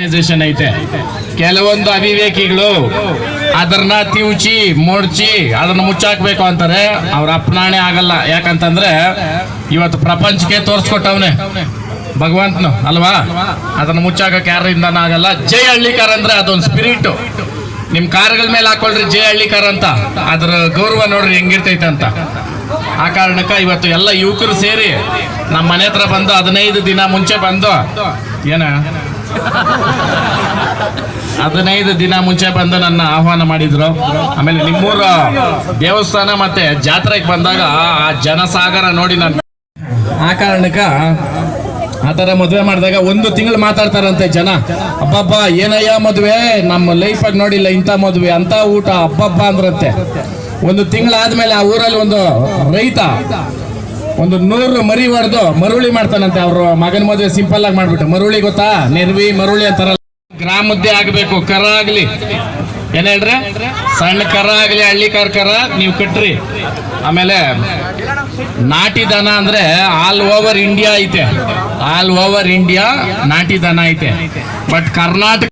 Organisation ಐತೆ. ಕೆಲವೊಂದು ಅವಿವೇಕಿಗಳು ಅದನ್ನ ತಿವುಚಿ, ಮುಡ್ಚಿ, ಅದನ್ನ ಮುಚ್ಚಾಕ್ಬೇಕು ಅಂತಾರೆ. ಅವ್ರ ಅಪ್ನಾಣೆ ಆಗಲ್ಲ. ಯಾಕಂತಂದ್ರೆ ಇವತ್ತು ಪ್ರಪಂಚಕ್ಕೆ ತೋರಿಸ್ಕೊಟ್ಟವನೇ ಭಗವಂತನು, ಅಲ್ವಾ? ಅದನ್ನ ಮುಚ್ಚಾಕಕ್ಕೆ ಯಾರಿಂದನ ಆಗಲ್ಲ. ಜೈ ಹಳ್ಳಿಕಾರ ಅಂದ್ರೆ ಅದೊಂದು ಸ್ಪಿರಿಟ್ ನಿಮ್ ಕಾರ್ಗಳ ಮೇಲೆ ಹಾಕೊಳ್ರಿ, ಜೈ ಹಳ್ಳಿಕಾರ ಅಂತ. ಅದ್ರ ಗೌರವ ನೋಡ್ರಿ ಹೆಂಗಿರ್ತೈತೆ ಅಂತ. ಆ ಕಾರಣಕ್ಕ ಇವತ್ತು ಎಲ್ಲ ಯುವಕರು ಸೇರಿ ನಮ್ಮ ಮನೆ ಹತ್ರ ಬಂದು ಹದಿನೈದು ದಿನ ಮುಂಚೆ ಬಂದು, ಏನ? ಹದಿನೈದು ದಿನ ಮುಂಚೆ ಬಂದು ನನ್ನ ಆಹ್ವಾನ ಮಾಡಿದ್ರು. ಆಮೇಲೆ ನಿಮ್ಮೂರ ದೇವಸ್ಥಾನ ಮತ್ತೆ ಜಾತ್ರೆಗೆ ಬಂದಾಗ ಆ ಜನಸಾಗರ ನೋಡಿ ನಾನು ಆ ಕಾರಣಕ್ಕೆ ಆ ಥರ ಮದುವೆ ಮಾಡಿದಾಗ ಒಂದು ತಿಂಗಳು ಮಾತಾಡ್ತಾರಂತೆ ಜನ. ಅಬ್ಬಬ್ಬ, ಏನಯ್ಯ ಮದುವೆ? ನಮ್ಮ ಲೈಫಾಗಿ ನೋಡಿಲ್ಲ ಇಂಥ ಮದುವೆ ಅಂತ ಊಟ, ಅಬ್ಬಬ್ಬ ಅಂದ್ರಂತೆ. ಒಂದು ತಿಂಗಳಾದ್ಮೇಲೆ ಆ ಊರಲ್ಲಿ ಒಂದು ರೈತ ಒಂದು ನೂರು ಮರಿ ಮರುಳಿ ಮಾಡ್ತಾನಂತೆ ಅವರು. ಮಗನ ಮದುವೆ ಸಿಂಪಲ್ ಆಗಿ ಮಾಡ್ಬಿಟ್ಟು. ಮರುಳಿ ಗೊತ್ತಾ? ನೆರ್ವಿ, ಮರುಳಿ ಅಂತಾರಲ್ಲ. ಗ್ರಾಮದ್ದೇ ಆಗ್ಬೇಕು. ಕರ ಆಗ್ಲಿ. ಏನ್ ಹೇಳ್ರಿ? ಸಣ್ಣ ಕರ ಆಗ್ಲಿ ಹಳ್ಳಿ ಕರ್ ಕರ ನೀವು ಕಟ್ರಿ. ಆಮೇಲೆ ನಾಟಿ ದನ ಅಂದ್ರೆ ಆಲ್ ಓವರ್ ಇಂಡಿಯಾ ಐತೆ. ಆಲ್ ಓವರ್ ಇಂಡಿಯಾ ನಾಟಿ ದನ ಐತೆ. ಬಟ್ ಕರ್ನಾಟಕ